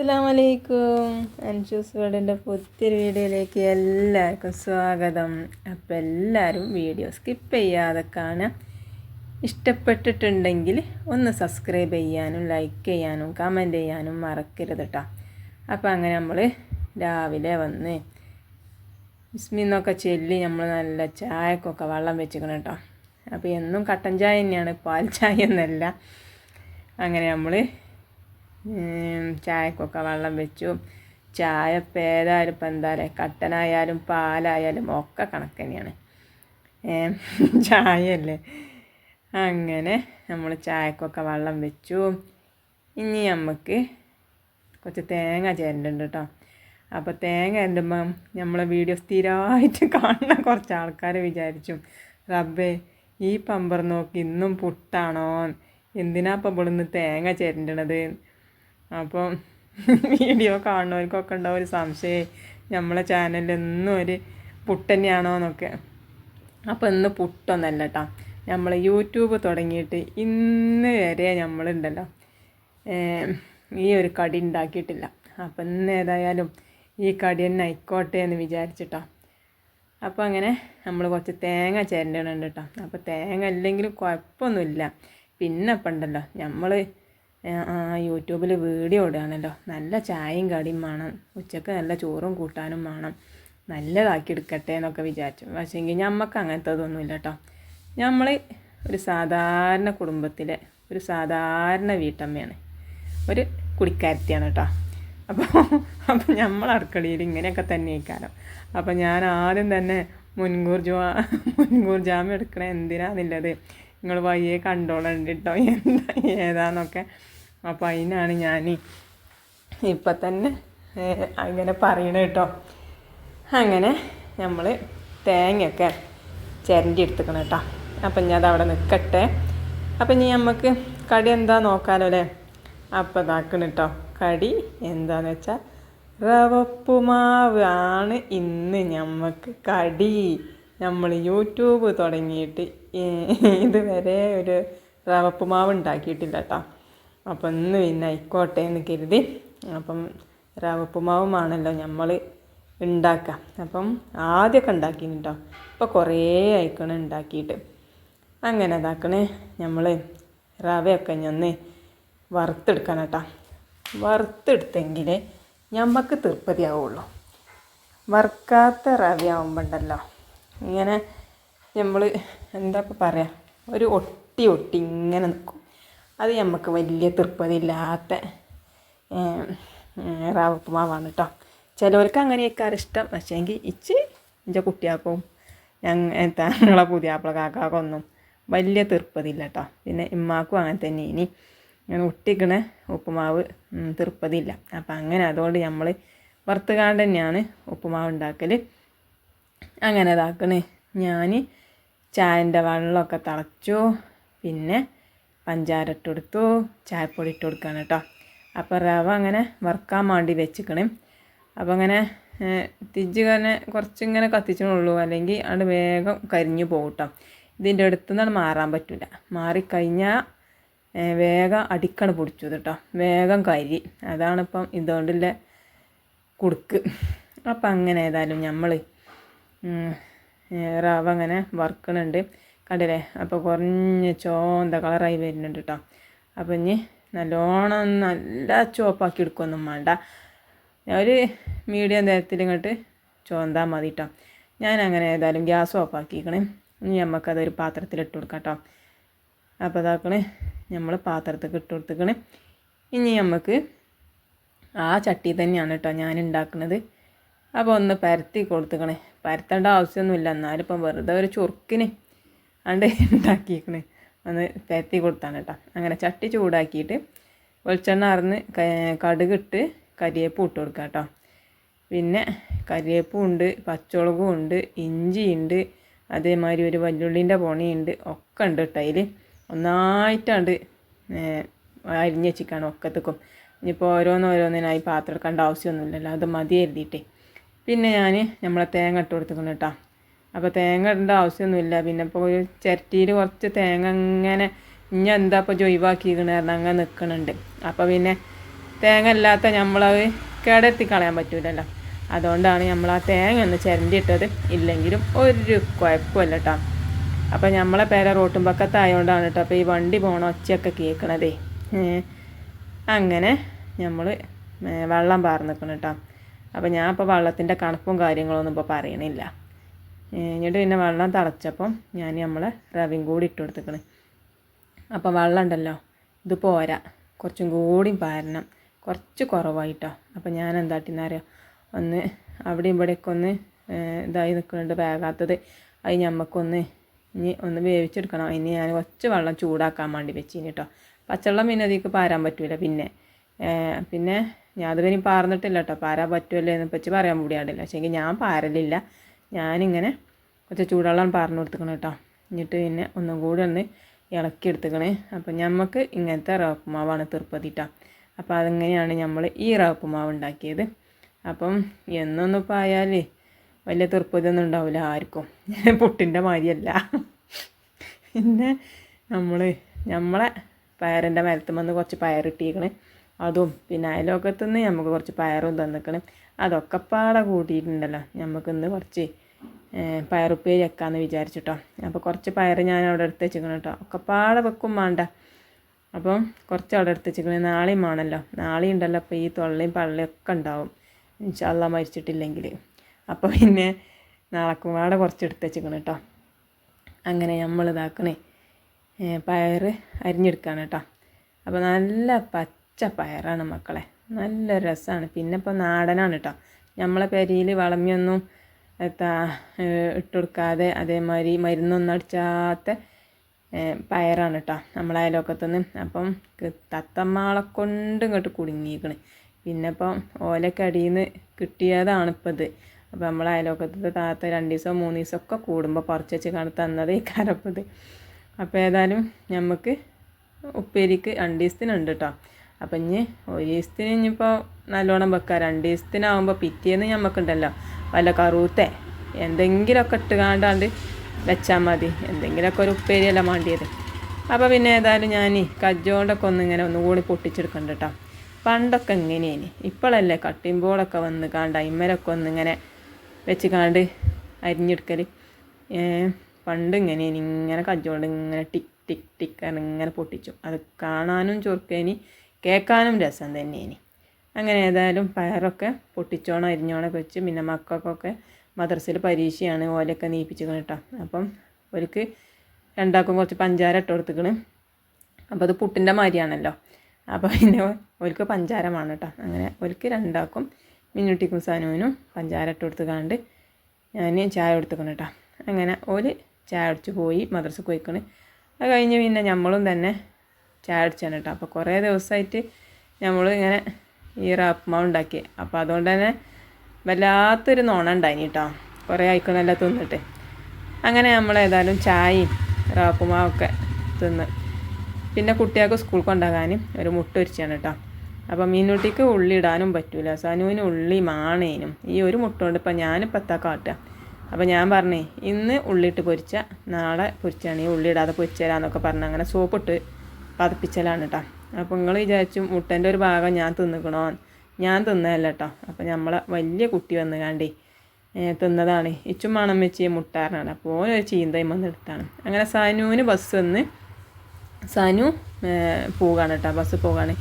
അസ്സാം വലൈക്കും അൻഷൂസ് വേർഡിന്റെ പുതിയൊരു വീഡിയോയിലേക്ക് എല്ലാവർക്കും സ്വാഗതം. അപ്പോൾ എല്ലാവരും വീഡിയോ സ്കിപ്പ് ചെയ്യാതെ കാണാം ഇഷ്ടപ്പെട്ടിട്ടുണ്ടെങ്കിൽ ഒന്ന് സബ്സ്ക്രൈബ് ചെയ്യാനും ലൈക്ക് ചെയ്യാനും കമന്റ് ചെയ്യാനും മറക്കരുത് കേട്ടോ അപ്പോൾ അങ്ങനെ നമ്മൾ രാവിലെ വന്ന് ബിസ്മിന്നൊക്കെ ചെല്ലി നമ്മൾ നല്ല ചായക്കൊക്കെ വെള്ളം വെച്ചിക്കണം കേട്ടോ അപ്പോൾ എന്നും കട്ടൻ ചായ തന്നെയാണ് പാൽ ചായ എന്നല്ല. അങ്ങനെ നമ്മൾ ചായക്കൊക്കെ വെള്ളം വെച്ചു. ചായ ഇപ്പം ഏതായാലും ഇപ്പം എന്താ പറയുക കട്ടനായാലും പാലായാലും ഒക്കെ കണക്ക് തന്നെയാണ്. ചായയല്ലേ? അങ്ങനെ നമ്മൾ ചായക്കൊക്കെ വെള്ളം വെച്ചു. ഇനി നമുക്ക് കുറച്ച് തേങ്ങ ചേരണ്ടുണ്ട് കേട്ടോ അപ്പോൾ തേങ്ങ ചേരുമ്പം നമ്മളെ വീഡിയോ സ്ഥിരമായിട്ട് കാണുന്ന കുറച്ച് ആൾക്കാർ വിചാരിച്ചു റബ്ബേ ഈ പമ്പർ നോക്കി ഇന്നും പുട്ടാണോ എന്തിനാ അപ്പം ഇവിടുന്ന് തേങ്ങ ചേരണ്ടത് അപ്പോൾ വീഡിയോ കാണുന്നവർക്കൊക്കെ ഉണ്ടാവും ഒരു സംശയം? നമ്മളെ ചാനലിൽ എന്നും ഒരു പുട്ട് തന്നെയാണോ എന്നൊക്കെ. അപ്പോൾ ഇന്ന് പുട്ടൊന്നല്ല കേട്ടോ നമ്മൾ യൂട്യൂബ് തുടങ്ങിയിട്ട് ഇന്ന് വരെ നമ്മളുണ്ടല്ലോ. ഈ ഒരു കടി ഉണ്ടാക്കിയിട്ടില്ല. അപ്പം ഇന്ന് ഏതായാലും ഈ കടി തന്നെ ആയിക്കോട്ടെ എന്ന് വിചാരിച്ചിട്ടോ അപ്പോൾ അങ്ങനെ നമ്മൾ കുറച്ച് തേങ്ങ ചേരേണ്ടതുണ്ട് കേട്ടോ അപ്പോൾ തേങ്ങ ഇല്ലെങ്കിലും കുഴപ്പമൊന്നുമില്ല. പിന്നെ ഇപ്പം ഉണ്ടല്ലോ നമ്മൾ യൂട്യൂബിൽ വീഡിയോ ഇടുകയാണല്ലോ. നല്ല ചായയും കടിയും വേണം. ഉച്ചയ്ക്ക് നല്ല ചോറും കൂട്ടാനും വേണം. നല്ലതാക്കി എടുക്കട്ടെ എന്നൊക്കെ വിചാരിച്ചു. പക്ഷേങ്കിൽ ഞമ്മക്ക് അങ്ങനത്തതൊന്നുമില്ല കേട്ടോ നമ്മൾ ഒരു സാധാരണ കുടുംബത്തിലെ ഒരു സാധാരണ വീട്ടമ്മയാണ്. ഒരു കുടിക്കാരത്തിയാണ് കേട്ടോ അപ്പോൾ അപ്പോൾ നമ്മൾ അടുക്കളയിൽ ഇങ്ങനെയൊക്കെ തന്നെ ഇരിക്കാലോ അപ്പോൾ ഞാൻ ആദ്യം തന്നെ മുൻകൂർ ജോ മുൻകൂർ ജാമ്യം എടുക്കണേ എന്തിനാന്നുള്ളത് നിങ്ങൾ വയ്യേ കണ്ടോളണ്ട് കേട്ടോ എന്താ ഏതാന്നൊക്കെ. അപ്പോൾ അതിനാണ് ഞാൻ ഇപ്പം തന്നെ അങ്ങനെ പറയണ കേട്ടോ അങ്ങനെ നമ്മൾ തേങ്ങയൊക്കെ ചിരണ്ടി എടുത്തുക്കണം കേട്ടോ അപ്പം ഞാൻ അതവിടെ നിൽക്കട്ടെ അപ്പം ഇനി നമുക്ക് കടി എന്താ നോക്കാലോ അല്ലേ അപ്പം ഇതാക്കണം കേട്ടോ കടി എന്താന്ന് വെച്ചാൽ റവപ്പുമാവ് ആണ് ഇന്ന് നമുക്ക് കടി. നമ്മൾ യൂട്യൂബ് തുടങ്ങിയിട്ട് ഇതുവരെ ഒരു റവപ്പുമാവ് ഉണ്ടാക്കിയിട്ടില്ല കേട്ടോ അപ്പം ഇന്ന് പിന്നെ ആയിക്കോട്ടെ എന്ന് കരുതി. അപ്പം റവപ്പുമാവുമാണല്ലോ നമ്മൾ ഉണ്ടാക്കുക അപ്പം ആദ്യമൊക്കെ ഉണ്ടാക്കിന് കേട്ടോ ഇപ്പോൾ കുറേ ആയിക്കണം ഉണ്ടാക്കിയിട്ട്. അങ്ങനെ ഇതാക്കണേ നമ്മൾ റവയൊക്കെ ഞൊന്ന് വറുത്തെടുക്കണം കേട്ടോ വറുത്തെടുത്തെങ്കിൽ ഞമ്മക്ക് തൃപ്തിയാവുള്ളൂ. വറുക്കാത്ത റവയാവുമ്പോണ്ടല്ലോ. ഇങ്ങനെ നമ്മൾ എന്താ ഇപ്പോൾ പറയുക ഒരു ഒട്ടി ഒട്ടി ഇങ്ങനെ നിൽക്കും അത് നമുക്ക് വലിയ തൃപ്തിയില്ലാത്ത റവ ഉപ്പുമാവാണ് കേട്ടോ ചിലവർക്ക് അങ്ങനെയൊക്കെ ഇഷ്ടം. പക്ഷേങ്കിൽ ഇച്ച് എന്റെ കുട്ടിയാക്കും ഞങ്ങൾ ഞങ്ങളെ പുതിയാപ്പിള കാക്കാക്കൊന്നും വലിയ തീർപ്പതില്ല കേട്ടോ പിന്നെ ഇമ്മാക്കും അങ്ങനെ തന്നെ. ഇനി ഇങ്ങനെ ഒട്ടിക്കണ ഉപ്പുമാവ് തീർപ്പതില്ല അപ്പം അങ്ങനെ അതുകൊണ്ട് നമ്മൾ വറുത്തുകാണ്ട് തന്നെയാണ് ഉപ്പുമാവ് ഉണ്ടാക്കൽ അങ്ങനെ ഇതാക്കണേ. ഞാൻ ചായന്റെ വെള്ളമൊക്കെ തിളച്ചു. പിന്നെ പഞ്ചാര ഇട്ടെടുത്തു ചായപ്പൊടി ഇട്ട് കൊടുക്കുകയാണ് കേട്ടോ. അപ്പോൾ റവ അങ്ങനെ വറുക്കാൻ വേണ്ടി വെച്ചിക്കണേ അപ്പോൾ അങ്ങനെ തിജ്ജ് തന്നെ കുറച്ചിങ്ങനെ കത്തിച്ചണുള്ളൂ. അല്ലെങ്കിൽ അത് വേഗം കരിഞ്ഞു പോകും കേട്ടോ. ഇതിന്റെ അടുത്ത് നിന്നാണ് മാറാൻ പറ്റില്ല മാറിക്കഴിഞ്ഞാൽ വേഗം അടിക്കണ പൊടിച്ചു കേട്ടോ. വേഗം കരി. അതാണിപ്പം ഇതുകൊണ്ടുള്ള കുടുക്ക്. അപ്പം അങ്ങനെ ഏതായാലും നമ്മൾ റവ അങ്ങനെ വറുക്കണുണ്ട്. കണ്ടില്ലേ? അപ്പോൾ കുറഞ്ഞ ചോന്ത കളറായി വരുന്നുണ്ട് കേട്ടോ അപ്പോൾ ഇനി നല്ലോണം നല്ല ചുവപ്പാക്കി എടുക്കൊന്നും വേണ്ട. ഒരു മീഡിയം തരത്തിൽ ഇങ്ങോട്ട് ചോന്താൽ മതി കേട്ടോ ഞാൻ അങ്ങനെ ഏതായാലും ഗ്യാസ് ഓഫാക്കിക്കണേ ഇനി നമുക്കതൊരു പാത്രത്തിൽ ഇട്ട് കൊടുക്കാം കേട്ടോ അപ്പോൾ അതാക്കണേ നമ്മൾ പാത്രത്തിൽ ഇട്ട് കൊടുത്തേക്കണേ. ഇനി നമുക്ക് ആ ചട്ടി തന്നെയാണ് കേട്ടോ ഞാൻ ഉണ്ടാക്കുന്നത് അപ്പോൾ ഒന്ന് പരത്തി കൊടുത്തുക്കണേ. പരത്തേണ്ട ആവശ്യമൊന്നുമില്ല എന്നാലും ഇപ്പം വെറുതെ ഒരു ചുറുക്കിന് അണ്ട് ഉണ്ടാക്കിയേക്കണേ ഒന്ന് പരത്തി കൊടുത്താണ് കേട്ടോ അങ്ങനെ ചട്ടി ചൂടാക്കിയിട്ട് വെളിച്ചെണ്ണ അറന്ന് കടുകിട്ട് കരിയേപ്പ് ഇട്ട് കൊടുക്കുക കേട്ടോ പിന്നെ കരിയേപ്പും ഉണ്ട് പച്ചമുളകും ഉണ്ട് ഇഞ്ചിയുണ്ട് അതേമാതിരി ഒരു വല്ലുള്ളിന്റെ പൊണിയുണ്ട് ഒക്കെ ഉണ്ട് കേട്ടോ അതിൽ ഒന്നായിട്ടാണ്ട് അരിഞ്ഞ് വെച്ചിക്കാണ് ഒക്കത്തേക്കും. ഇനിയിപ്പോൾ ഓരോന്നോരോന്നിനായി പാത്രം എടുക്കേണ്ട ആവശ്യമൊന്നുമില്ലല്ലോ അത് മതി എഴുതിയിട്ടേ പിന്നെ ഞാൻ നമ്മളെ തേങ്ങ ഇട്ട് കൊടുത്തിട്ടുണ്ട് കേട്ടോ അപ്പോൾ തേങ്ങ ഇടേണ്ട ആവശ്യമൊന്നുമില്ല. പിന്നെ ഇപ്പോൾ ഒരു ചിരട്ടിയിൽ കുറച്ച് തേങ്ങ ഇങ്ങനെ ഇനി എന്താ ഇപ്പോൾ ജൊയ്വാക്കിയിരിക്കണ കാരണം അങ്ങനെ നിൽക്കണുണ്ട് അപ്പോൾ പിന്നെ തേങ്ങ അല്ലാത്ത നമ്മളത് കിടത്തി കളയാൻ പറ്റൂലല്ലോ. അതുകൊണ്ടാണ് നമ്മൾ ആ തേങ്ങ ഒന്ന് ചിരണ്ടിയിട്ടത് ഇല്ലെങ്കിലും ഒരു കുഴപ്പമില്ല കേട്ടോ അപ്പോൾ നമ്മളെ പേര റോട്ടും പക്കത്തായതുകൊണ്ടാണ് കേട്ടോ അപ്പോൾ ഈ വണ്ടി പോണ ഒച്ചയൊക്കെ കേൾക്കണതേ അങ്ങനെ നമ്മൾ വെള്ളം പാർന്ന് നിൽക്കണം കേട്ടോ അപ്പോൾ ഞാൻ ഇപ്പോൾ വെള്ളത്തിന്റെ കണക്കും കാര്യങ്ങളൊന്നും ഇപ്പോൾ പറയണില്ല. എന്നിട്ട് പിന്നെ വെള്ളം തിളച്ചപ്പം ഞാൻ നമ്മളെ റവിയും കൂടി ഇട്ട് കൊടുത്തേക്കണ്. അപ്പോൾ വെള്ളം ഉണ്ടല്ലോ ഇത് പോരാ. കുറച്ചും കൂടി പാരണം കുറച്ച് കുറവായിട്ടോ. അപ്പോൾ ഞാൻ എന്താട്ടിന്നറിയോ ഒന്ന് അവിടെയും ഇവിടെയൊക്കെ ഒന്ന് ഇതായി നിൽക്കുന്നുണ്ട് വേകാത്തത് അത് ഞമ്മക്കൊന്ന് ഇനി ഒന്ന് വേവിച്ചെടുക്കണം. ഇനി ഞാൻ കുറച്ച് വെള്ളം ചൂടാക്കാൻ വേണ്ടി വെച്ചിന് കേട്ടോ പച്ചവെള്ളം പിന്നെ അതിലേക്ക് പാരാൻ പറ്റില്ല പിന്നെ. പിന്നെ ഞാൻ അത് പിന്നെ പാർന്നിട്ടില്ല കേട്ടോ പാരാ പറ്റുമല്ലോ എന്ന് പറ്റി പറയാൻ കൂടിയാടില്ല പക്ഷേ ഞാൻ പാരലില്ല. ഞാനിങ്ങനെ കുറച്ച് ചൂടുവെള്ളം പാർന്നു കൊടുത്തുക്കണം കേട്ടോ. എന്നിട്ട് പിന്നെ ഒന്നും കൂടി ഒന്ന് ഇളക്കി എടുത്തുക്കണേ. അപ്പം നമുക്ക് ഇങ്ങനത്തെ റവപ്പുമാവാണ് തിരുപ്പതിട്ടാ അപ്പോൾ അതിങ്ങനെയാണ് നമ്മൾ ഈ റവപ്പുമാവ് ഉണ്ടാക്കിയത്. അപ്പം എന്നൊന്നും ഇപ്പോൾ ആയാൽ വലിയ തിരുപ്പതിയൊന്നും ഉണ്ടാവില്ല ആർക്കും. പുട്ടിന്റെ മാതിരിയല്ല. പിന്നെ നമ്മൾ നമ്മളെ പയറിന്റെ മരത്തുമെന്ന് കുറച്ച് പയറിട്ടിരിക്കണ് അതും പിന്നെ അയലോക്കത്തുനിന്ന് നമുക്ക് കുറച്ച് പയറും തന്നിക്കണം. അതൊക്കെ പാടെ കൂട്ടിയിട്ടുണ്ടല്ലോ. നമുക്കിന്ന് കുറച്ച് പയറുപ്പേരി വെക്കാമെന്ന് വിചാരിച്ചിട്ടോ. അപ്പോൾ കുറച്ച് പയർ ഞാൻ അവിടെ എടുത്ത് വെച്ചിരിക്കണം കേട്ടോ ഒക്കെ പാടെ വെക്കും വേണ്ട അപ്പം കുറച്ച് അവിടെ എടുത്ത് വെച്ചിരിക്കണം നാളെയും വേണമല്ലോ നാളെയും ഉണ്ടല്ലോ. അപ്പോൾ ഈ തൊള്ളയും പള്ളിയും ഒക്കെ ഉണ്ടാവും. ഇൻഷാല്ല മരിച്ചിട്ടില്ലെങ്കിൽ. അപ്പോൾ പിന്നെ നാളക്കും പാടെ കുറച്ച് എടുത്ത് വെച്ചിരിക്കണം കേട്ടോ അങ്ങനെ നമ്മൾ ഇതാക്കണേ. പയർ അരിഞ്ഞെടുക്കുകയാണ് കേട്ടോ അപ്പോൾ നല്ല പച്ച പയറാണ് മക്കളെ. നല്ല രസമാണ് പിന്നെ ഇപ്പോൾ നാടനാണ് കേട്ടോ നമ്മളെ പെരിയിൽ വളമിയൊന്നും എത്താ ഇട്ട് കൊടുക്കാതെ അതേമാതിരി മരുന്നൊന്നും അടിച്ചാത്ത പയറാണ് കേട്ടോ നമ്മളെ അയലോക്കത്തുനിന്ന് അപ്പം തത്തമ്മാളെ കൊണ്ട് ഇങ്ങോട്ട് കുടുങ്ങിയിരിക്കണ് പിന്നെ ഇപ്പം ഓലൊക്കെ അടിയിൽ നിന്ന് കിട്ടിയതാണ് ഇപ്പം ഇത്. അപ്പോൾ നമ്മളെ അയലോക്കത്തെ താത്ത രണ്ട് ദിവസം മൂന്ന് ദിവസം ഒക്കെ കൂടുമ്പോൾ പറിച്ച് വെച്ച് കാണി തന്നത് ഈ കരപ്പത് അപ്പോൾ ഏതായാലും നമുക്ക് ഉപ്പേരിക്ക് രണ്ട് ദിവസത്തിനുണ്ട് കേട്ടോ അപ്പം ഇനി ഒരു ദിവസത്തിന് ഇനിയിപ്പോൾ നല്ലോണം വെക്കുക രണ്ട് ദിവസത്തിനാവുമ്പോൾ പിറ്റേന്ന് ഞമ്മക്കുണ്ടല്ലോ. വല്ല കറൂത്തെ എന്തെങ്കിലുമൊക്കെ ഇട്ടുകാണ്ടാണ്ട് വെച്ചാൽ മതി. എന്തെങ്കിലുമൊക്കെ ഒരു ഉപ്പേരിയല്ല വേണ്ടിയത് അപ്പോൾ പിന്നെ ഏതായാലും ഞാൻ കജ്ജോണ്ടൊക്കെ ഒന്ന് ഇങ്ങനെ ഒന്നുകൂടി പൊട്ടിച്ചെടുക്കണ്ട കേട്ടോ പണ്ടൊക്കെ ഇങ്ങനെയാണ് ഇപ്പോഴല്ലേ കട്ടിമ്പോളൊക്കെ വന്ന് കാണ്ട ഇമ്മരൊക്കെ ഒന്നിങ്ങനെ വെച്ച് കാണ്ട് അരിഞ്ഞെടുക്കൽ പണ്ട് ഇങ്ങനെയാണ് ഇങ്ങനെ കജ്ജോണ്ട് ഇങ്ങനെ ടിക് ടിക് ടിക്കാണ് ഇങ്ങനെ പൊട്ടിച്ചു. അത് കാണാനും ചൊറുക്കേനി. കേൾക്കാനും രസം തന്നെയാണ് അങ്ങനെ ഏതായാലും പയറൊക്കെ പൊട്ടിച്ചോണം അരിഞ്ഞോണൊക്കെ വെച്ച് പിന്നെ മക്കൾക്കൊക്കെ മദ്രസയിൽ പരീക്ഷയാണ് ഓലൊക്കെ നീപ്പിച്ചിക്കണം കേട്ടോ. അപ്പം ഒരുക്ക് രണ്ടാക്കും കുറച്ച് പഞ്ചാര ഇട്ട് കൊടുത്തിക്കണം. അപ്പോൾ അത് പുട്ടിന്റെ മാതിരിയാണല്ലോ. അപ്പോൾ പിന്നെ ഒരുക്ക് പഞ്ചാരമാണ് കേട്ടോ. അങ്ങനെ ഒരുക്ക് രണ്ടാക്കും മിന്നുട്ടിക്കും സാനുവിനും പഞ്ചാര ഇട്ട് കൊടുത്തുകാണ്ട് ഞാൻ ചായ കൊടുത്തിക്കണം കേട്ടോ. അങ്ങനെ ഓൽ ചായ അടിച്ച് പോയി മദ്രസ പോയിക്കണ്. അത് കഴിഞ്ഞ് പിന്നെ നമ്മളും തന്നെ ചായ അടിച്ചാണ് കേട്ടോ അപ്പോൾ കുറേ ദിവസമായിട്ട് നമ്മൾ ഇങ്ങനെ ഈ റാപ്പ്മാവ് ഉണ്ടാക്കി അപ്പോൾ അതുകൊണ്ട് തന്നെ വല്ലാത്തൊരു നോണ ഉണ്ടായിനി കേട്ടോ കുറേ ആയിക്കണല്ലോ തിന്നിട്ട്. അങ്ങനെ നമ്മൾ ഏതായാലും ചായയും റാപ്പുമാവൊക്കെ തിന്ന്. പിന്നെ കുട്ടികൾക്ക് സ്കൂൾ കൊണ്ടാകാനും ഒരു മുട്ട ഒരിച്ചാണ് കേട്ടോ അപ്പം മീനുട്ടിക്ക് ഉള്ളി ഇടാനും പറ്റൂല. സനുവിന് ഉള്ളി മാണേനും. ഈ ഒരു മുട്ട കൊണ്ട് ഇപ്പം ഞാനിപ്പോൾ എത്താ കാട്ടുക അപ്പോൾ ഞാൻ പറഞ്ഞേ ഇന്ന് ഉള്ളിയിട്ട് പൊരിച്ച നാളെ പൊരിച്ചാണ്. ഈ ഉള്ളി ഇടാതെ പൊരിച്ചു തരാമെന്നൊക്കെ പറഞ്ഞ് അങ്ങനെ സോപ്പിട്ട് പതപ്പിച്ചലാണ് കേട്ടോ അപ്പോൾ നിങ്ങൾ വിചാരിച്ചു മുട്ടന്റെ ഒരു ഭാഗം ഞാൻ തിന്നിക്കണോ? ഞാൻ തിന്നതല്ല കേട്ടോ അപ്പോൾ നമ്മളെ വലിയ കുട്ടി വന്ന് കാണ്ടേ തിന്നതാണ്. ഇച്ചും മണം വെച്ച് മുട്ടാറിനാണ്. അപ്പോൾ ഒരു ചീന്തയും വന്നെടുത്താണ് അങ്ങനെ സനുവിന് ബസ് വന്ന് സനു പോവുകയാണ് കേട്ടോ ബസ് പോവുകയാണ്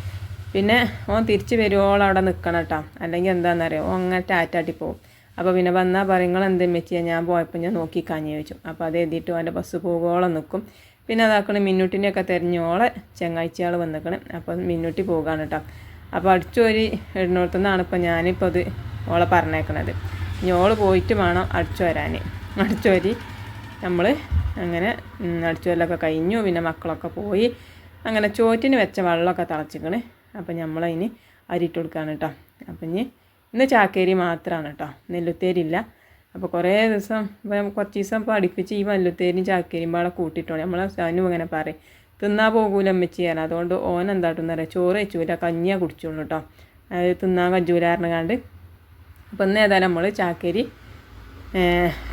പിന്നെ ഓൻ തിരിച്ച് വരുവോളം അവിടെ നിൽക്കണം കേട്ടോ അല്ലെങ്കിൽ എന്താണെന്നറിയോ ഓൻ അങ്ങനെ ടാറ്റാട്ടി പോകും അപ്പോൾ പിന്നെ വന്നാൽ പറയും നിങ്ങൾ എന്തെങ്കിലും വെച്ചാൽ ഞാൻ പോയപ്പോൾ ഞാൻ നോക്കി കാഞ്ഞു ചോദിച്ചു. അപ്പോൾ അത് എഴുതിയിട്ട് അവന്റെ ബസ് പോകുവോളം നിൽക്കും പിന്നെ അതാക്കണം മിന്നുട്ടിനെയൊക്കെ തിരഞ്ഞോളെ ചങ്ങാഴ്ചയാൾ വന്നിക്കണം. അപ്പം മിന്നൂട്ടി പോകാണ് കേട്ടോ അപ്പോൾ അടിച്ചോരി ഇടുന്നിടത്തുനിന്നാണ് ഇപ്പോൾ ഞാനിപ്പോൾ അത് ഓളെ പറഞ്ഞേക്കണത്. ഇനി ഓൾ പോയിട്ട് വേണം അടിച്ചു വരാൻ അടിച്ചോരി നമ്മൾ അങ്ങനെ അടിച്ചോരിലൊക്കെ കഴിഞ്ഞു. പിന്നെ മക്കളൊക്കെ പോയി. അങ്ങനെ ചോറ്റിന് വെച്ച വെള്ളമൊക്കെ തിളച്ചിക്കണ്. അപ്പം നമ്മളതിന് അരിയിട്ട് കൊടുക്കുകയാണ് കേട്ടോ അപ്പം ഇനി ഇന്ന് ചാക്കേരി മാത്രമാണ് കേട്ടോ നെല്ലുത്തേരി ഇല്ല അപ്പോൾ കുറേ ദിവസം കുറച്ച് ദിവസം പഠിപ്പിച്ച് ഈ മല്ലുത്തേരിയും ചാക്കരിയും പാടെ കൂട്ടിയിട്ടുണ്ട് നമ്മളെ സാനും അങ്ങനെ പറയും തിന്നാ പോകൂല അമ്മച്ചി ചെയ്യാൻ അതുകൊണ്ട് ഓൻ എന്താട്ടെന്ന് പറയാം ചോറ് വെച്ചൂല കഞ്ഞിയാ കുടിച്ചോളൂ കേട്ടോ അത് തിന്നാൻ കഞ്ചൂലാറിന് കണ്ട് അപ്പം ഇന്ന് ഏതായാലും നമ്മൾ ചാക്കരി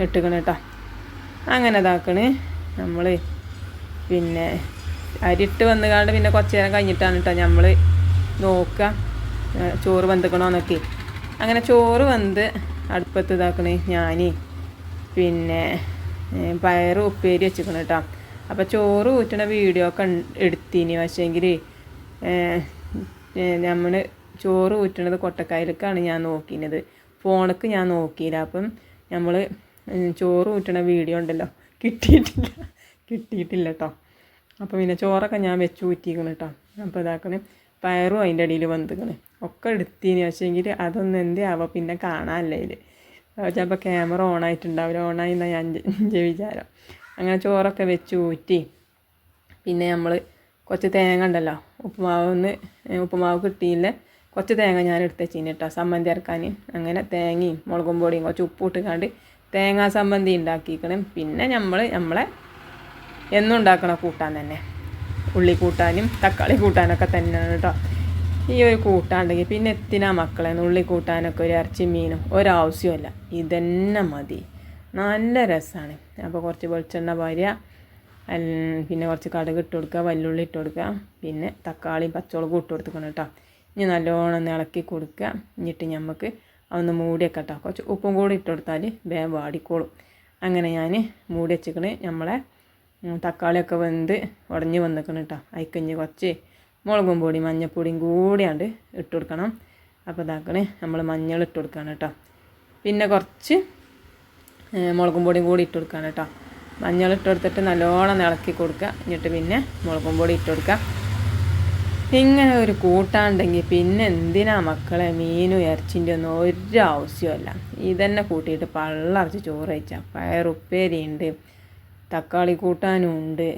ഇട്ടുക്കണം കേട്ടോ അങ്ങനെ ഇതാക്കണ്. നമ്മൾ പിന്നെ അരിട്ട് വന്ന് കാണ്ട് പിന്നെ കുറച്ച് നേരം കഴിഞ്ഞിട്ടാണ് കേട്ടോ നമ്മൾ നോക്കുക ചോറ് വെന്തുക്കണോന്നൊക്കെ അങ്ങനെ ചോറ് വെന്ത് അടുപ്പത്ത് ഇതാക്കണേ ഞാൻ പിന്നെ ഏ, പയറ് ഉപ്പേരി വെച്ചിക്കണം കേട്ടോ. അപ്പോൾ ചോറ് ഊറ്റണ വീഡിയോ ഒക്കെ എടുത്തിന്. പക്ഷേങ്കിൽ നമ്മൾ ചോറ് ഊറ്റണത് കൊട്ടക്കായലേക്കാണ് ഞാൻ നോക്കിയത് ഫോണക്ക് ഞാൻ നോക്കിയില്ല അപ്പം നമ്മൾ ചോറ് ഊറ്റണ വീഡിയോ ഉണ്ടല്ലോ. കിട്ടിയിട്ടില്ല. കിട്ടിയിട്ടില്ല കേട്ടോ. അപ്പോൾ പിന്നെ ചോറൊക്കെ ഞാൻ വെച്ച് ഊറ്റിക്കണം കേട്ടോ. അപ്പോൾ ഇതാക്കണേ. പയറും അതിന്റെ അടിയിൽ വന്നിക്കണ്. ഒക്കെ എടുത്തിന്. പക്ഷേങ്കിൽ അതൊന്നും എന്ത് ആവുക പിന്നെ കാണാനല്ലേ ചിലപ്പോൾ ക്യാമറ ഓൺ ആയിട്ടുണ്ടാവില്ല ഓണായി എന്നാൽ ഞാൻ വിചാരം. അങ്ങനെ ചോറൊക്കെ വെച്ച് ഊറ്റി. പിന്നെ നമ്മൾ കുറച്ച് തേങ്ങ ഉണ്ടല്ലോ. ഉപ്പുമാവൊന്ന് ഉപ്പുമാവ് കിട്ടിയില്ല കുറച്ച് തേങ്ങ ഞാൻ എടുത്ത് വെച്ചിന് കേട്ടോ സമ്മന്തി ഇറക്കാൻ അങ്ങനെ തേങ്ങയും മുളകും പൊടിയും കുറച്ച് ഉപ്പ് ഇട്ടുകാണ്ട് തേങ്ങാ സമ്മന്തി ഉണ്ടാക്കിക്കണം. പിന്നെ നമ്മൾ നമ്മളെ എന്നും കൂട്ടാൻ തന്നെ. ഉള്ളി കൂട്ടാനും തക്കാളി കൂട്ടാനൊക്കെ തന്നെയാണ് കേട്ടോ ഈ ഒരു കൂട്ടാണ്ടെങ്കിൽ പിന്നെ എത്തിനാ മക്കളെ ഉള്ളി കൂട്ടാനൊക്കെ ഒരു ഇറച്ചി മീനും ഒരാവശ്യമല്ല ഇതന്നെ മതി. നല്ല രസമാണ് അപ്പോൾ കുറച്ച് വെളിച്ചെണ്ണ പാരുക പിന്നെ കുറച്ച് കടുക് ഇട്ട് കൊടുക്കുക വല്ലുള്ളി ഇട്ട് കൊടുക്കുക പിന്നെ തക്കാളിയും പച്ചമുളകും ഇട്ട് കൊടുക്കണം കേട്ടോ ഇനി നല്ലോണം ഒന്ന് ഇളക്കി കൊടുക്കുക എന്നിട്ട് നമുക്ക് അതൊന്ന് മൂടിയൊക്കെ കേട്ടോ കുറച്ച് ഉപ്പും കൂടി ഇട്ട് കൊടുത്താൽ വേഗം വാടിക്കോളും. അങ്ങനെ ഞാൻ മൂടി വെച്ചിക്കണ്. നമ്മളെ തക്കാളിയൊക്കെ വെന്ത് ഉടഞ്ഞ് വന്നിക്കണം കേട്ടോ അയക്കഞ്ഞ് കുറച്ച് മുളകും പൊടി മഞ്ഞപ്പൊടിയും കൂടിയാണ്ട് ഇട്ട് കൊടുക്കണം. അപ്പോൾ ഇതാക്കണേ നമ്മൾ മഞ്ഞൾ ഇട്ട് കൊടുക്കണം കേട്ടോ പിന്നെ കുറച്ച് മുളകും പൊടിയും കൂടി ഇട്ട് കൊടുക്കണം കേട്ടോ മഞ്ഞൾ ഇട്ട് കൊടുത്തിട്ട് നല്ലോണം ഇളക്കി കൊടുക്കുക എന്നിട്ട് പിന്നെ മുളകും പൊടി ഇട്ട് കൊടുക്കുക ഇങ്ങനെ ഒരു കൂട്ടാണ്ടെങ്കിൽ പിന്നെ എന്തിനാ മക്കളെ മീനും ഇറച്ചിന്റെ ഒന്നും ഒരു ആവശ്യമല്ല ഇതന്നെ കൂട്ടിയിട്ട് പള്ളറച്ച് ചോറ് കഴിച്ചാൽ പയറുപ്പേരി ഉണ്ട് തക്കാളി കൂട്ടാനും ഉണ്ട്.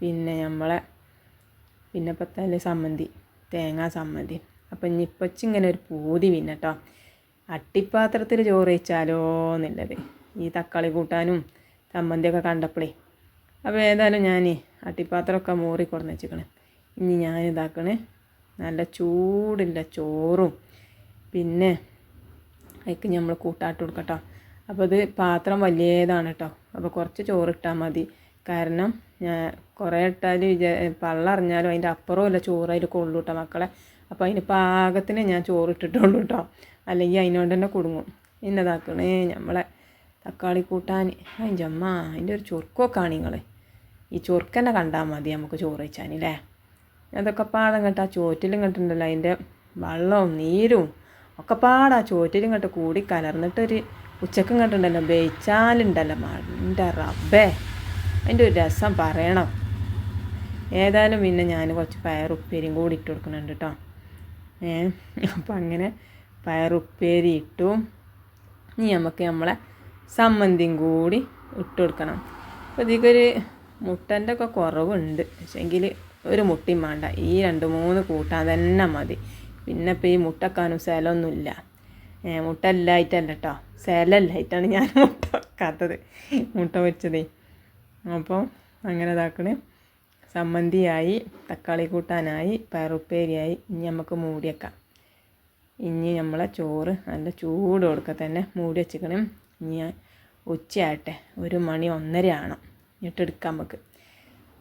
പിന്നെ നമ്മളെ പിന്നെ പത്താൽ സമ്മന്തി തേങ്ങാ സമ്മന്തി. അപ്പം ഇനി ഇങ്ങനെ ഒരു പൂതി പിന്നെ കേട്ടോ അട്ടിപ്പാത്രത്തിൽ ചോറ് വെച്ചാലോ എന്നുള്ളത്. ഈ തക്കാളി കൂട്ടാനും സമ്മന്തിയൊക്കെ കണ്ടപ്പോഴേ അപ്പോൾ ഏതായാലും ഞാൻ അട്ടിപ്പാത്രമൊക്കെ മൂറി കൊടുന്ന് വെച്ചിക്കണേ ഇനി ഞാൻ ഇതാക്കണേ. നല്ല ചൂടുള്ള ചോറും. പിന്നെ അതിക്ക് നമ്മൾ കൂട്ടാട്ട് കൊടുക്കട്ടോ അപ്പോൾ ഇത് പാത്രം വലിയതാണ് കേട്ടോ അപ്പോൾ കുറച്ച് ചോറിട്ടാൽ മതി. കാരണം കുറേ ഇട്ടാൽ പള്ളറിഞ്ഞാലും അതിന്റെ അപ്പുറമല്ല ചോറ് അതിൽ കൊള്ളു കേട്ടോ മക്കളെ. അപ്പോൾ അതിന് പാകത്തിന് ഞാൻ ചോറിട്ടിട്ടുള്ളൂ കേട്ടോ അല്ലെങ്കിൽ അതിനോണ്ട് തന്നെ കുടുങ്ങും. ഇന്നതാക്കണേ നമ്മളെ തക്കാളി കൂട്ടാൻ അതിന്റെ അമ്മ അതിന്റെ ഒരു ചൊറുക്കൊക്കെ ആണ് നിങ്ങൾ ഈ ചൊറുക്കന്നെ കണ്ടാൽ മതി നമുക്ക് ചോറ് വെച്ചാനല്ലേ അതൊക്കെ പാടം കേട്ടോ ആ ചോറ്റിലും കണ്ടിട്ടുണ്ടല്ലോ അതിന്റെ വെള്ളവും നീരും ഒക്കെ പാടാ ചോറ്റിലും കേട്ടോ കൂടി കലർന്നിട്ടൊരു ഉച്ചക്കും കണ്ടിട്ടുണ്ടല്ലോ ബേച്ചാലുണ്ടല്ലോ മണ്ട റബ്ബേ. അതിന്റെ ഒരു രസം പറയണം. ഏതായാലും പിന്നെ ഞാൻ കുറച്ച് പയറുപ്പേരിയും കൂടി ഇട്ട് കൊടുക്കുന്നുണ്ട് കേട്ടോ. ഏ അപ്പം അങ്ങനെ പയറുപ്പേരി ഇട്ടു. ഇനി നമുക്ക് നമ്മളെ സമ്മന്തിയും കൂടി ഇട്ട് കൊടുക്കണം. അപ്പോൾ ഇതിക്കൊരു മുട്ടന്റെ ഒക്കെ കുറവുണ്ട്. പക്ഷേങ്കിൽ ഒരു മുട്ടയും വേണ്ട. ഈ രണ്ട് മൂന്ന് കൂട്ടാൻ തന്നെ മതി. പിന്നെ ഇപ്പോൾ ഈ മുട്ടക്കാനും സ്ഥലമൊന്നുമില്ല. മുട്ട എല്ലായിട്ടല്ല കേട്ടോ സേലല്ലായിട്ടാണ് ഞാൻ മുട്ട വെക്കാത്തത് മുട്ട വെച്ചതേ അപ്പോൾ അങ്ങനെ ഇതാക്കണ്. സമ്മന്തിയായി തക്കാളി കൂട്ടാനായി പയറുപ്പേരിയായി ഇനി നമുക്ക് മൂടി വെക്കാം. ഇനി നമ്മളെ ചോറ് നല്ല ചൂട് കൊടുക്ക തന്നെ മൂടി വെച്ചിക്കണം. ഇനി ഉച്ചയാട്ടെ ഒരു മണി ഒന്നര ആണം എന്നിട്ട് എടുക്കാം നമുക്ക്.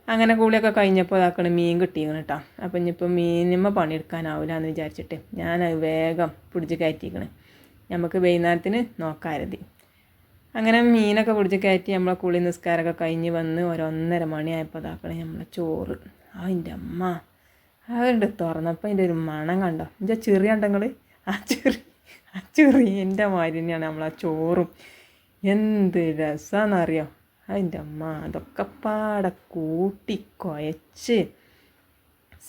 അങ്ങനെ കൂളിയൊക്കെ കഴിഞ്ഞപ്പോൾ ഇതാക്കണം മീൻ കിട്ടിയിരിക്കണം കേട്ടോ അപ്പം ഇനിയിപ്പോൾ മീനിമ്മ പണിയെടുക്കാനാവില്ല എന്ന് വിചാരിച്ചിട്ട് ഞാൻ വേഗം പിടിച്ച് കയറ്റിക്കണ്. നമുക്ക് വൈകുന്നേരത്തിന് നോക്കാരുതി അങ്ങനെ മീനൊക്കെ പിടിച്ച് കയറ്റി നമ്മളെ കുളി നിസ്കാരമൊക്കെ കഴിഞ്ഞ് വന്ന് ഒരൊന്നര മണിയായപ്പോൾ ഇതാക്കണം നമ്മളെ ചോറ്. ആ എന്റെ അമ്മ. അതുകൊണ്ട് തുറന്നപ്പോൾ അതിന്റെ ഒരു മണം കണ്ടോ. എന്റെ ചെറിയ ഉണ്ടെങ്കിൽ ആ ചെറി ആ ചെറിയന്റെ മാതിരി തന്നെയാണ് നമ്മളെ ചോറും. എന്ത് രസമാണെന്നറിയോ അതിന്റെ അമ്മ അതൊക്കെ പാടെ കൂട്ടി കുഴച്ച്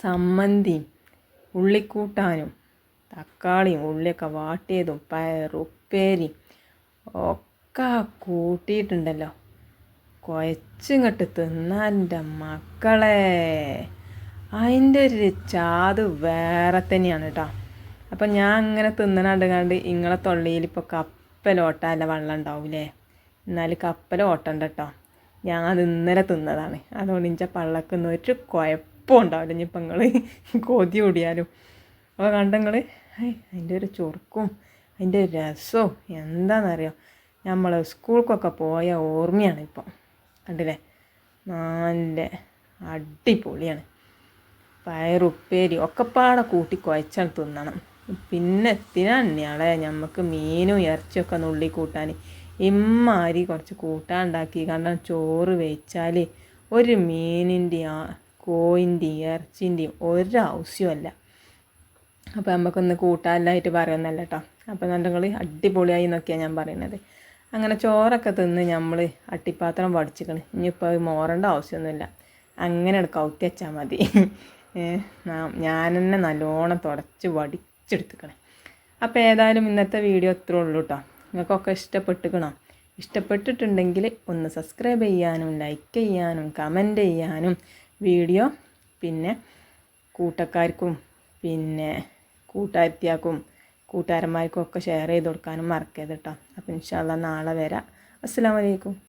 സമ്മന്തിയും ഉള്ളിക്കൂട്ടാനും തക്കാളിയും ഉള്ളിയൊക്കെ വാട്ടിയതും പയറുപ്പേരിയും ഒക്കെ കൂട്ടിയിട്ടുണ്ടല്ലോ. കുഴച്ചിങ്ങോട്ട് തിന്നാന്റെ മക്കളെ. അതിന്റെ ഒരു ചാത് വേറെ തന്നെയാണ് കേട്ടോ അപ്പം ഞാൻ അങ്ങനെ തിന്നണണ്ട് കണ്ട് ഇങ്ങളെ തൊള്ളിയിൽ ഇപ്പോൾ കപ്പലോട്ടല്ല വെള്ളം ഉണ്ടാവൂലേ? എന്നാൽ കപ്പൽ കേട്ടോ ഞാൻ ഇന്നലെ തിന്നതാണ്. അതുകൊണ്ട് ഇഞ്ച പള്ളക്കുന്ന ഒരു കുഴപ്പം ഉണ്ടാവില്ല ഇനിയിപ്പോൾ നിങ്ങൾ കൊതി ഓടിയാലും അപ്പോൾ കണ്ടങ്ങൾ അതിന്റെ ഒരു ചൊറുക്കും അതിന്റെ ഒരു രസവും എന്താണെന്നറിയോ? നമ്മൾ സ്കൂൾക്കൊക്കെ പോയ ഓർമ്മയാണ് ഇപ്പം. കണ്ടില്ലേ? നല്ല അടിപൊളിയാണ്. പയറുപ്പേരി ഒക്കെപ്പാടെ കൂട്ടി കുഴച്ചാൽ തിന്നണം. പിന്നെ എത്തിനാണിയാളെ നമുക്ക് മീനും ഇറച്ചിയൊക്കെ നുള്ളി കൂട്ടാൻ ഇമ്മാരി കുറച്ച് കൂട്ടാൻ ഉണ്ടാക്കി കാരണം ചോറ് വെച്ചാൽ ഒരു മീനിന്റെയും കോയിന്റെയും ഇറച്ചിന്റെയും ഒരാവശ്യമല്ല അപ്പോൾ നമുക്കൊന്ന് കൂട്ടാനായിട്ട് പറയുന്നല്ല കേട്ടോ അപ്പോൾ നിങ്ങൾ അടിപൊളിയായി എന്നൊക്കെയാണ് ഞാൻ പറയുന്നത് അങ്ങനെ ചോറൊക്കെ തിന്ന് നമ്മൾ അട്ടിപ്പാത്രം വടിച്ചിക്കണ്. ഇനിയിപ്പോൾ അത് മോറേണ്ട ആവശ്യമൊന്നുമില്ല അങ്ങനെ കൗത്തി വെച്ചാൽ മതി. ഞാൻ തന്നെ നല്ലോണം തുടച്ച് വടിച്ചെടുത്തുക്കണേ. അപ്പോൾ ഏതായാലും ഇന്നത്തെ വീഡിയോ ഇത്രേ ഉള്ളൂ കേട്ടോ നിങ്ങൾക്കൊക്കെ ഇഷ്ടപ്പെട്ടുക്കണോ? ഇഷ്ടപ്പെട്ടിട്ടുണ്ടെങ്കിൽ ഒന്ന് സബ്സ്ക്രൈബ് ചെയ്യാനും ലൈക്ക് ചെയ്യാനും കമന്റ് ചെയ്യാനും വീഡിയോ പിന്നെ കൂട്ടക്കാർക്കും പിന്നെ കൂട്ടുകാരത്തിയാക്കും കൂട്ടുകാരന്മാർക്കും ഒക്കെ ഷെയർ ചെയ്ത് കൊടുക്കാനും മറക്കരുത് കേട്ടോ അപ്പം ഇൻഷാല്ല നാളെ വരാം. അസ്സാം വലൈക്കും